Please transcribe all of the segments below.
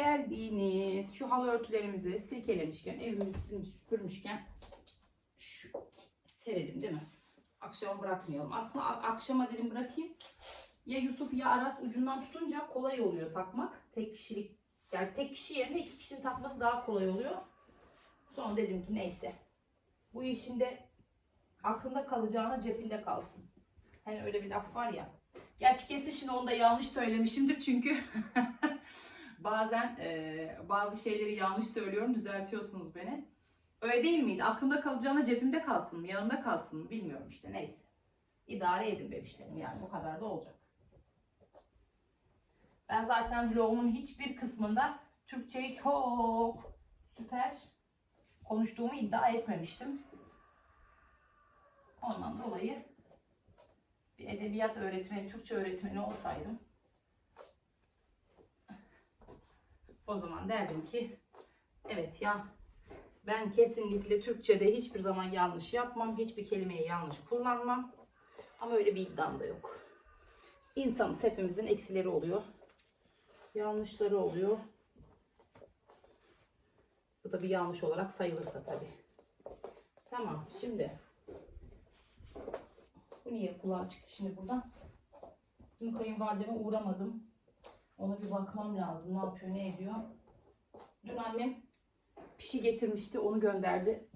geldiniz. Şu halı örtülerimizi silkelemişken, evimizi silmiş, süpürmüşken şu serelim değil mi? Akşama bırakmayalım. Aslında akşama dedim bırakayım. Ya Yusuf ya Aras ucundan tutunca kolay oluyor takmak. Tek kişilik yani tek kişi yerine iki kişinin takması daha kolay oluyor. Sonra dedim ki neyse. Bu işin de aklında kalacağına cebinde kalsın. Hani öyle bir laf var ya. Gerçi kesin şimdi onu da yanlış söylemişimdir çünkü bazen e, bazı şeyleri yanlış söylüyorum düzeltiyorsunuz beni. Öyle değil miydi? Aklımda kalacağına cebimde kalsın mı? Yanımda kalsın mı? Bilmiyorum işte neyse. İdare edin bebişlerim yani bu kadar da olacak. Ben zaten vlogumun hiçbir kısmında Türkçeyi çok süper konuştuğumu iddia etmemiştim. Ondan dolayı bir edebiyat öğretmeni, Türkçe öğretmeni olsaydım o zaman derdim ki evet ya ben kesinlikle Türkçe'de hiçbir zaman yanlış yapmam, hiçbir kelimeyi yanlış kullanmam. Ama öyle bir iddiam da yok. İnsanız hepimizin eksileri oluyor. Yanlışları oluyor. Bu da bir yanlış olarak sayılırsa tabii. Tamam şimdi. Bu niye kulağa çıktı şimdi buradan? Dün kayınvalideme uğramadım. Ona bir bakmam lazım. Ne yapıyor, ne ediyor. Dün annem pişi getirmişti. Onu gönderdi.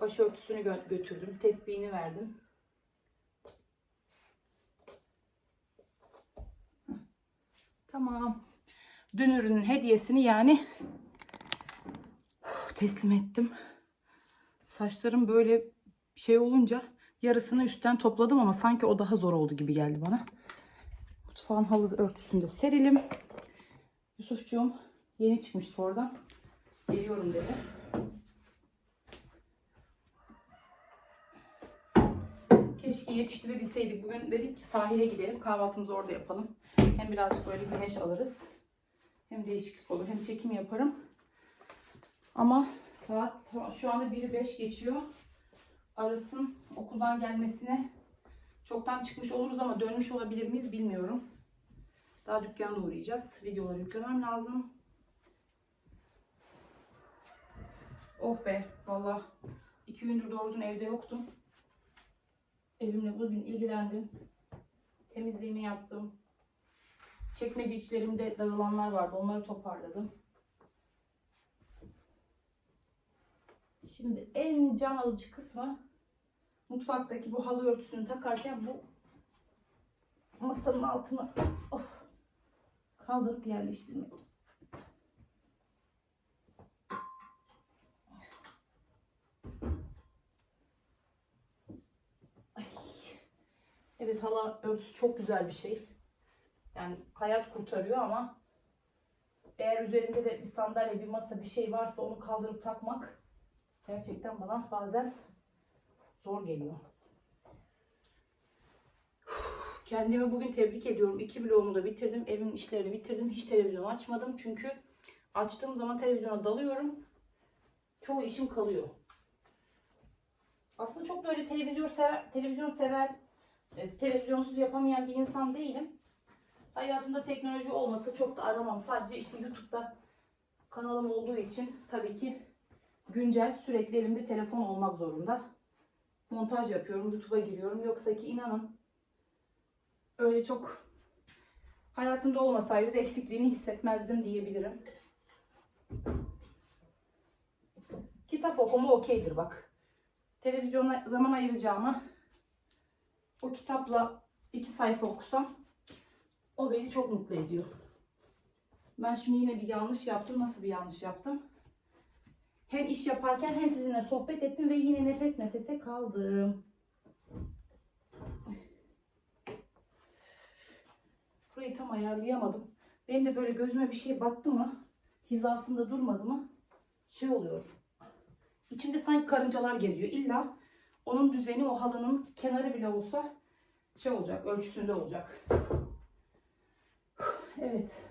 Başörtüsünü gö- götürdüm. Tesbihini verdim. Tamam. Dün ürünün hediyesini yani teslim ettim. Saçlarım böyle şey olunca yarısını üstten topladım ama sanki o daha zor oldu gibi geldi bana. Mutfağın halı örtüsünü de serelim. Yusufcuğum yeni çıkmıştı oradan. Geliyorum dedi. Keşke yetiştirebilseydik. Bugün dedik ki sahile gidelim. Kahvaltımızı orada yapalım. Hem birazcık böyle güneş alırız. Hem değişiklik olur. Hem çekim yaparım. Ama saat şu anda 1'i 5 geçiyor. Aras'ın okuldan gelmesine çoktan çıkmış oluruz ama dönmüş olabilir miyiz bilmiyorum. Daha dükkanda uğrayacağız. Videoları yüklemem lazım. Oh be valla iki gündür doğru düzgün evde yoktum. Evimle bugün ilgilendim. Temizliğimi yaptım. Çekmece içlerimde dağılanlar vardı. Onları toparladım. Şimdi en can alıcı kısmı mutfaktaki bu halı örtüsünü takarken bu masanın altına of, kaldırıp yerleştirmek. Evet halı örtüsü çok güzel bir şey. Yani hayat kurtarıyor ama eğer üzerinde de bir sandalye, bir masa, bir şey varsa onu kaldırıp takmak gerçekten bana bazen zor geliyor. Kendimi bugün tebrik ediyorum. İki vlogumu da bitirdim. Evin işlerini bitirdim. Hiç televizyon açmadım. Çünkü açtığım zaman televizyona dalıyorum. Çoğu işim kalıyor. Aslında çok böyle televizyon sever, televizyon sever, e, televizyonsuz yapamayan bir insan değilim. Hayatımda teknoloji olmasa çok da aramam. Sadece işte YouTube'da kanalım olduğu için tabii ki güncel sürekli elimde telefon olmak zorunda. Montaj yapıyorum, YouTube'a giriyorum. Yoksa ki inanın öyle çok hayatımda olmasaydı da eksikliğini hissetmezdim diyebilirim. Kitap okuma okeydir bak. Televizyona zaman ayıracağıma o kitapla iki sayfa okusam o beni çok mutlu ediyor. Ben şimdi yine bir yanlış yaptım. Nasıl bir yanlış yaptım? Hem iş yaparken hem sizinle sohbet ettim ve yine nefes nefese kaldım. Burayı tam ayarlayamadım. Benim de böyle gözüme bir şey battı mı, hizasında durmadı mı şey oluyor. İçimde sanki karıncalar geziyor. İlla onun düzeni o halının kenarı bile olsa şey olacak, ölçüsünde olacak. Evet.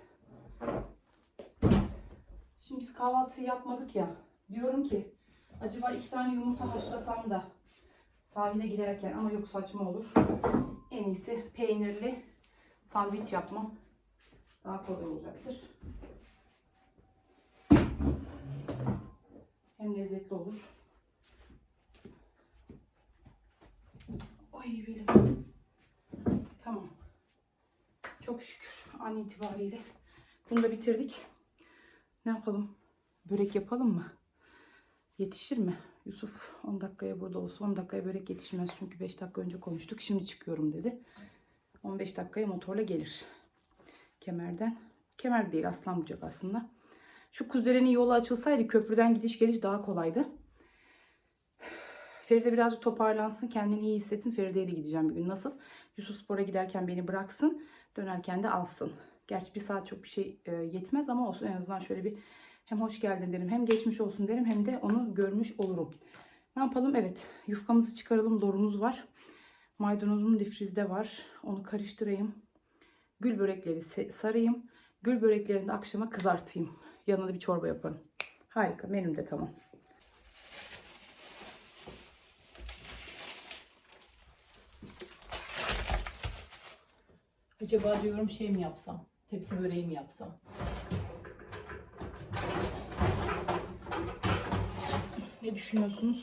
Şimdi biz kahvaltı yapmadık ya. Diyorum ki acaba iki tane yumurta haşlasam da sahile giderken ama yok saçma olur. En iyisi peynirli sandviç yapmam daha kolay olacaktır. Hem lezzetli olur. Ay benim. Tamam. Çok şükür an itibariyle bunu da bitirdik. Ne yapalım? Börek yapalım mı? Yetişir mi? Yusuf 10 dakikaya burada olsa 10 dakikaya börek yetişmez. Çünkü 5 dakika önce konuştuk. Şimdi çıkıyorum dedi. 15 dakikaya motorla gelir. Kemerden. Kemer değil Aslanbucak aslında. Şu Kuzere'nin yolu açılsaydı köprüden gidiş geliş daha kolaydı. Feride birazcık toparlansın, kendini iyi hissetsin. Feride'ye de gideceğim bir gün. Nasıl? Yusuf Spor'a giderken beni bıraksın, dönerken de alsın. Gerçi bir saat çok bir şey e, yetmez ama olsun en azından şöyle bir hem hoş geldin derim, hem geçmiş olsun derim, hem de onu görmüş olurum. Ne yapalım? Evet, yufkamızı çıkaralım. Lorumuz var. Maydanozum difrizde var. Onu karıştırayım. Gül börekleri sarayım. Gül böreklerini de akşama kızartayım. Yanına bir çorba yaparım. Harika. Benim de tamam. Acaba diyorum şey mi yapsam? Tepsi böreği mi yapsam? Ne düşünüyorsunuz?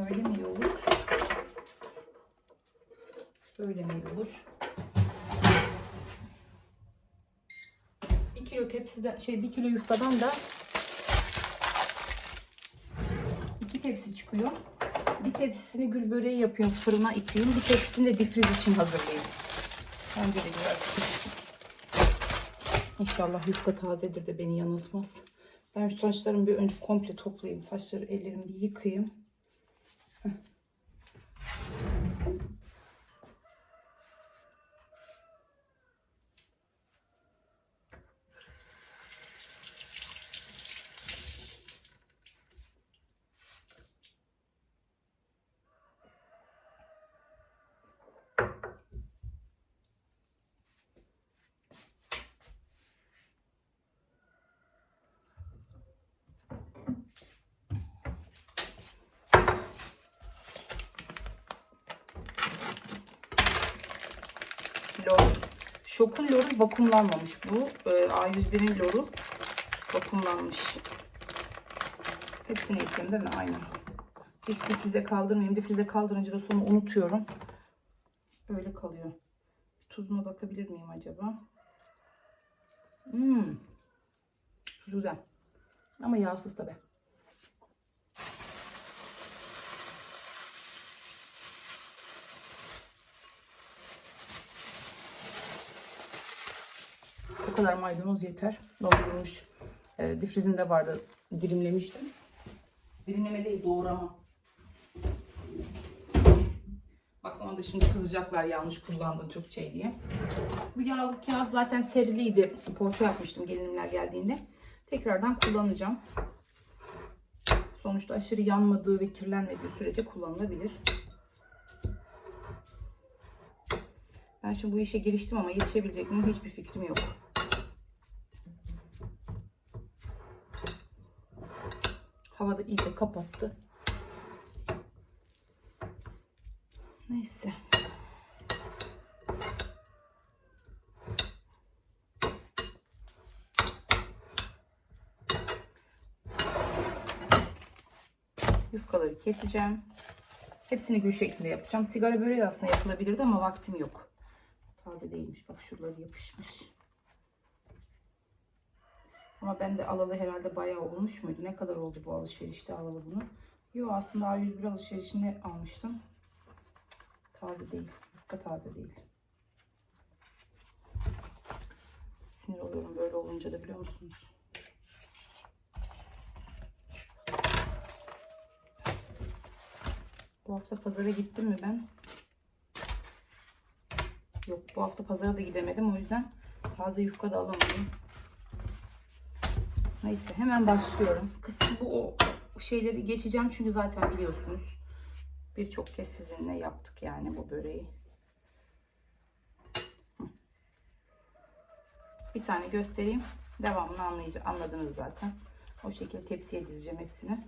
Öyle mi iyi olur? Öyle mi iyi olur? 1 kilo tepside şey 1 kilo yufkadan da 2 tepsi çıkıyor. Bir tepsisini gül böreği yapıyorum, fırına itiyorum. Bir tepsisini de difriz için hazırlayayım. Bence de güzel. İnşallah yufka tazedir de beni yanıltmaz. Ben şu saçlarımı bir önce komple toplayayım. Saçları ellerimi bir yıkayayım. Lor. Şokun loru vakumlanmamış bu. Ee, A101'in loru vakumlanmış. Hepsini ekliyorum değil mi? Aynen. Hiç difrize kaldırmayayım. Difrize kaldırınca da sonra unutuyorum. Böyle kalıyor. Tuzuna bakabilir miyim acaba? Hmm. Güzel. Ama yağsız tabi. Bu kadar maydanoz yeter. Dondurulmuş. E, difrizinde vardı. Dilimlemiştim. Dilimleme değil doğrama. Bak ona da şimdi kızacaklar yanlış kullandın Türkçe diye. Bu yağlı kağıt zaten seriliydi. Poğaça yapmıştım gelinimler geldiğinde. Tekrardan kullanacağım. Sonuçta aşırı yanmadığı ve kirlenmediği sürece kullanılabilir. Ben şimdi bu işe giriştim ama yetişebilecek miyim hiçbir fikrim yok. Havada iyice kapattı. Neyse. Yufkaları keseceğim. Hepsini gül şeklinde yapacağım. Sigara böreği de aslında yapılabilirdi ama vaktim yok. Taze değilmiş. Bak şuraları yapışmış. Ama ben de alalı herhalde bayağı olmuş muydu? Ne kadar oldu bu alışverişte alalı bunu? Yo aslında A101 alışverişinde almıştım. Taze değil. Yufka taze değil. Sinir oluyorum böyle olunca da biliyor musunuz? Bu hafta pazara gittim mi ben? Yok bu hafta pazara da gidemedim. O yüzden taze yufka da alamadım. Neyse hemen başlıyorum. Kısım bu o şeyleri geçeceğim çünkü zaten biliyorsunuz. Birçok kez sizinle yaptık yani bu böreği. Bir tane göstereyim. Devamını anlayacağım. Anladınız zaten. O şekilde tepsiye dizeceğim hepsini.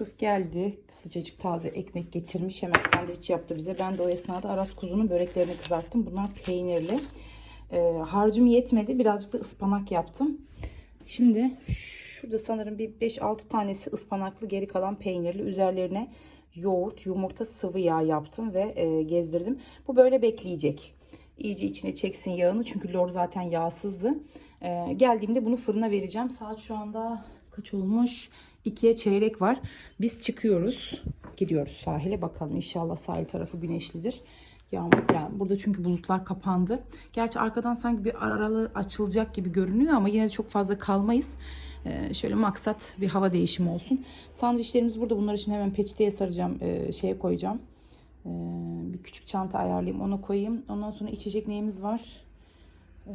Yusuf geldi. Sıcacık taze ekmek getirmiş. Hemen sandviç yaptı bize. Ben de o esnada Aras kuzunun böreklerini kızarttım. Bunlar peynirli. Ee, harcım yetmedi. Birazcık da ıspanak yaptım. Şimdi şurada sanırım bir 5-6 tanesi ıspanaklı geri kalan peynirli. Üzerlerine yoğurt, yumurta, sıvı yağ yaptım ve e, gezdirdim. Bu böyle bekleyecek. İyice içine çeksin yağını çünkü lor zaten yağsızdı. Ee, geldiğimde bunu fırına vereceğim. Saat şu anda kaç olmuş? 2'ye çeyrek var. Biz çıkıyoruz. Gidiyoruz sahile bakalım. İnşallah sahil tarafı güneşlidir. Yağmur yani burada çünkü bulutlar kapandı. Gerçi arkadan sanki bir aralı açılacak gibi görünüyor ama yine de çok fazla kalmayız. Ee, şöyle maksat bir hava değişimi olsun. Sandviçlerimiz burada. Bunları şimdi hemen peçeteye saracağım. e, şeye koyacağım. Ee, bir küçük çanta ayarlayayım. Onu koyayım. Ondan sonra içecek neyimiz var? Ee,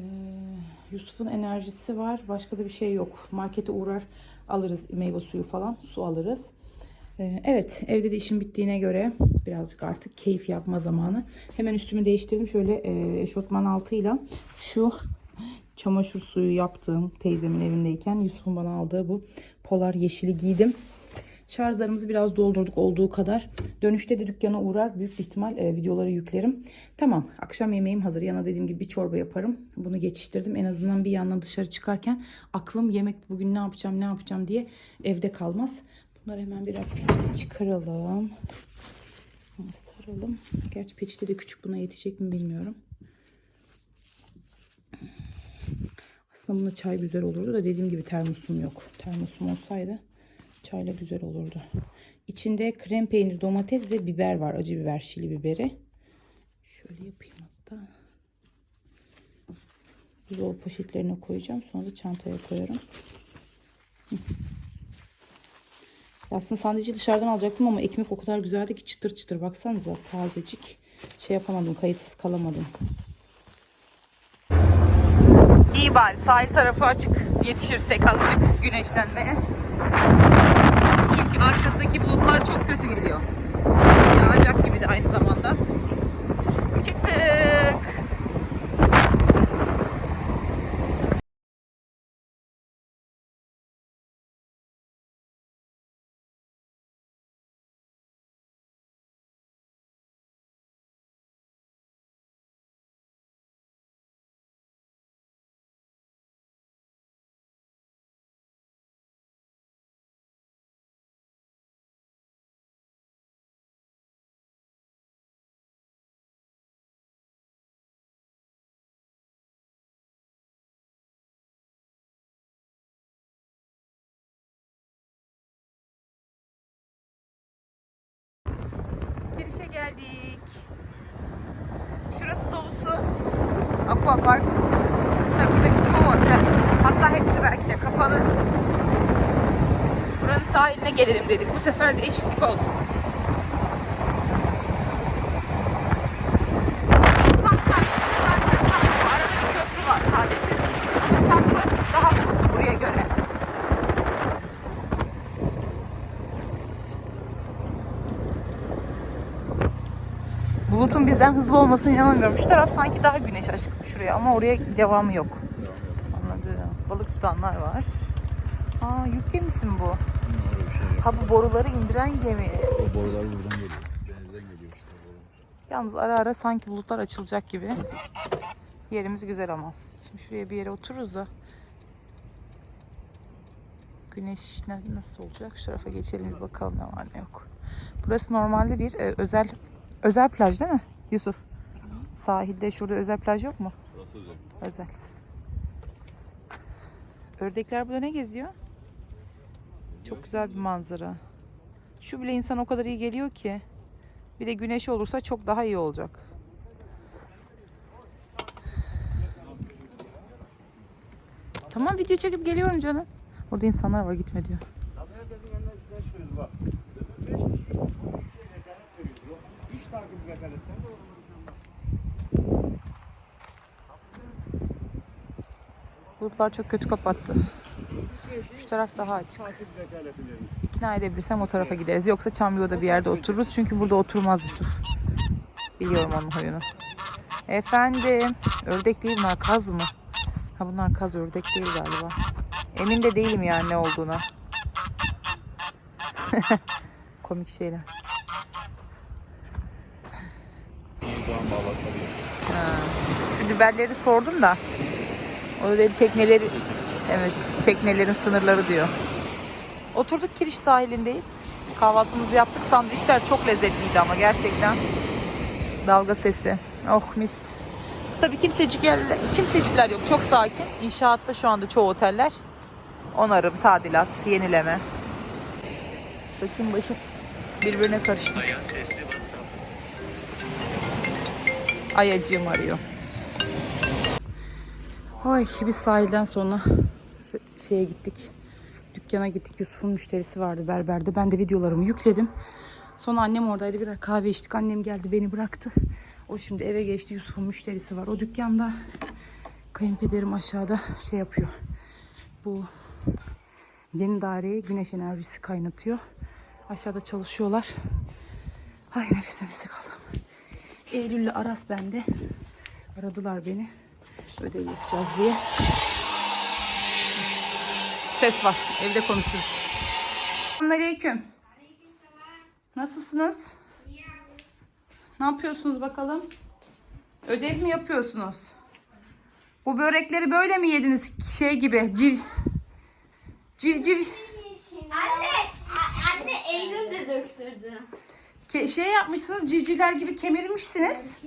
Yusuf'un enerjisi var. Başka da bir şey yok. Markete uğrar alırız meyve suyu falan. Su alırız. Ee, evet evde de işim bittiğine göre birazcık artık keyif yapma zamanı. Hemen üstümü değiştirdim. Şöyle e, eşofman altıyla şu çamaşır suyu yaptığım teyzemin evindeyken Yusuf'un bana aldığı bu polar yeşili giydim. Şarjlarımızı biraz doldurduk olduğu kadar. Dönüşte de dükkana uğrar. Büyük ihtimal e, videoları yüklerim. Tamam akşam yemeğim hazır. Yana dediğim gibi bir çorba yaparım. Bunu geçiştirdim. En azından bir yandan dışarı çıkarken aklım yemek bugün ne yapacağım ne yapacağım diye evde kalmaz. Bunları hemen birer peçete çıkaralım. Saralım. Gerçi peçete de küçük buna yetecek mi bilmiyorum. Aslında buna çay güzel olurdu da dediğim gibi termosum yok. Termosum olsaydı çayla güzel olurdu. İçinde krem peynir, domates ve biber var. Acı biber, şili biberi. Şöyle yapayım hatta. Buzdolabı poşetlerine koyacağım. Sonra da çantaya koyarım. Aslında sandviçi dışarıdan alacaktım ama ekmek o kadar güzeldi ki çıtır çıtır. Baksanıza tazecik. Şey yapamadım, kayıtsız kalamadım. İyi bari sahil tarafı açık. Yetişirsek azıcık güneşlenmeye. Arkadaki bulutlar çok kötü geliyor. Yağacak gibi de aynı zamanda. Geldik. Şurası dolusu Aqua Park. Tabii buradaki çoğu otel. Hatta hepsi belki de kapalı. Buranın sahiline gelelim dedik. Bu sefer değişiklik olsun. Şu tam karşısında zaten Çamlı. Arada bir köprü var sadece. Ama Çamlı daha bulutlu buraya göre. Bulutun bizden hızlı olmasına inanamıyorum. Şu taraf sanki daha güneş aşkı şuraya ama oraya devamı yok. Anladım. Balık tutanlar var. Aa yük gemisi mi bu? Ha bu boruları indiren gemi. O borular buradan geliyor. Denizden geliyor işte. Yalnız ara ara sanki bulutlar açılacak gibi. Yerimiz güzel ama. Şimdi şuraya bir yere otururuz da. Güneş ne- nasıl olacak? Şu tarafa geçelim bir bakalım ne var ne yok. Burası normalde bir e, özel özel plaj değil mi Yusuf? Sahilde şurada özel plaj yok mu? Burası özel. Özel. Ördekler burada ne geziyor? Çok güzel bir manzara. Şu bile insan o kadar iyi geliyor ki. Bir de güneş olursa çok daha iyi olacak. Tamam video çekip geliyorum canım. Orada insanlar var gitme diyor. Bulutlar çok kötü kapattı. Şu taraf daha açık. İkna edebilirsem o tarafa gideriz. Yoksa Çamlıo'da bir yerde otururuz. Çünkü burada oturmaz Yusuf. Biliyorum onun huyunu. Efendim. Ördek değil bunlar kaz mı? Ha bunlar kaz ördek değil galiba. Emin de değilim yani ne olduğuna. Komik şeyler. Bağlatları. Şu dübelleri sordum da. O dedi tekneleri evet teknelerin sınırları diyor. Oturduk Kiriş sahilindeyiz. Kahvaltımızı yaptık. Sandviçler çok lezzetliydi ama gerçekten. Dalga sesi. Oh mis. Tabii kimsecikler, kimsecikler yok. Çok sakin. İnşaatta şu anda çoğu oteller. Onarım, tadilat, yenileme. Saçım başım birbirine karıştı. Bayağı sesli. Ayacığım arıyor. Ay biz sahilden sonra şeye gittik. Dükkana gittik. Yusuf'un müşterisi vardı berberde. Ben de videolarımı yükledim. Sonra annem oradaydı. Birer kahve içtik. Annem geldi beni bıraktı. O şimdi eve geçti. Yusuf'un müşterisi var. O dükkanda kayınpederim aşağıda şey yapıyor. Bu yeni daireye güneş enerjisi kaynatıyor. Aşağıda çalışıyorlar. Ay nefes nefese kaldım. Eylül'le Aras bende. Aradılar beni. Ödev yapacağız diye. Ses var. Evde konuşuruz. Aleyküm. Nasılsınız? Ne yapıyorsunuz bakalım? Ödev mi yapıyorsunuz? Bu börekleri böyle mi yediniz? Şey gibi civ civ civ Anne, anne Eylül de döktürdü. Ke- şey yapmışsınız civcivler gibi kemirmişsiniz.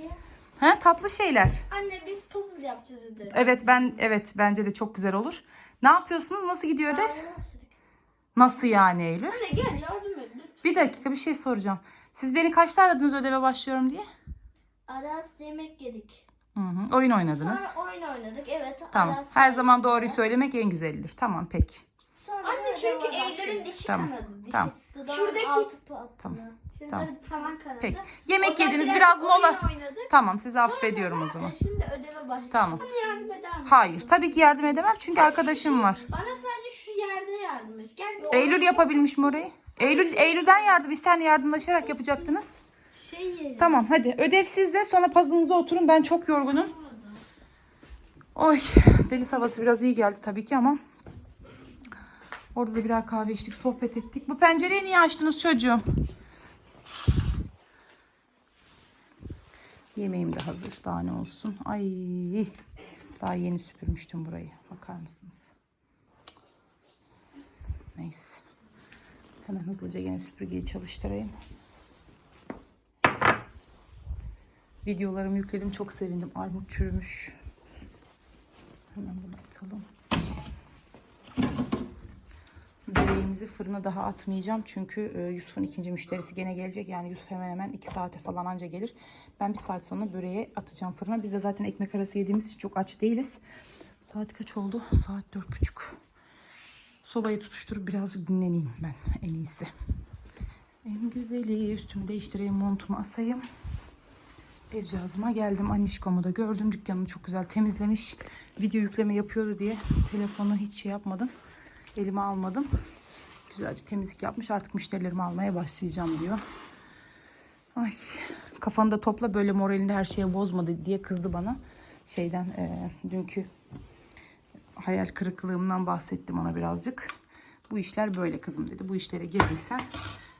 Ha tatlı şeyler. Anne biz puzzle yapacağız ödevi. Evet ben evet bence de çok güzel olur. Ne yapıyorsunuz? Nasıl gidiyor ödev? Nasıl yani Eylül? Anne gel yardım et. lütfen. Bir dakika bir şey soracağım. Siz beni kaçta aradınız ödeve başlıyorum diye? Aras yemek yedik. Hı hı. Oyun oynadınız. Sonra oyun oynadık. Evet. Tamam. Aras- Her zaman doğruyu söylemek en güzelidir. Tamam peki. Sonra Anne çünkü Eylül'ün dişi Tamam, kanadı. Dişi. tamam. Dudağın Şuradaki- altı patladı. Tamam, Tamam. tavan kanadı. Peki. Yemek Ondan yediniz biraz biraz mola. oynadık. Tamam sizi affediyorum o zaman. E, Şimdi ödeve başladık. Tamam. Bana yardım eder misin? Hayır tabii ki yardım edemem çünkü arkadaşım var. Bana sadece şu yerde yardım et. Gel. Eylül yapabilmiş mi orayı? Eylül Eylül'den yardım. Biz seninle yardımlaşarak yapacaktınız. Şey yedim. Tamam hadi ödev sizde sonra puzzle'ınıza oturun ben çok yorgunum. Oy deniz havası biraz iyi geldi tabii ki ama. Orada da birer kahve içtik sohbet ettik. Bu pencereyi niye açtınız çocuğum? Yemeğim de hazır daha ne olsun. Ay daha yeni süpürmüştüm burayı bakar mısınız? Neyse. Hemen hızlıca yine süpürgeyi çalıştırayım. Videolarımı yükledim. Çok sevindim. Armut çürümüş. Hemen bunu atalım. Böreğimizi fırına daha atmayacağım. Çünkü e, Yusuf'un ikinci müşterisi gene gelecek. Yani Yusuf hemen hemen 2 saate falan anca gelir. Ben bir saat sonra böreği atacağım fırına. Biz de zaten ekmek arası yediğimiz için çok aç değiliz. Saat kaç oldu? Saat dört buçuk. Sobayı tutuşturup birazcık dinleneyim ben en iyisi. En güzeli üstümü değiştireyim montumu asayım. Ev cihazıma geldim. Anişkomu da gördüm. Dükkanını çok güzel temizlemiş. Video yükleme yapıyordu diye telefonu hiç şey yapmadım. Elime almadım. Güzelce temizlik yapmış. Artık müşterilerimi almaya başlayacağım diyor. Ay kafanı da topla böyle moralini her şeye bozmadı diye kızdı bana. Şeyden e, dünkü hayal kırıklığımdan bahsettim ona birazcık. Bu işler böyle kızım dedi. Bu işlere girdiysen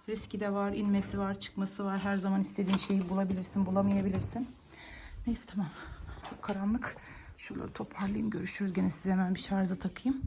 riski de var, inmesi var, çıkması var. Her zaman istediğin şeyi bulabilirsin, bulamayabilirsin. Neyse tamam. Çok karanlık. Şuraları toparlayayım. Görüşürüz. Gene size hemen bir şarja takayım.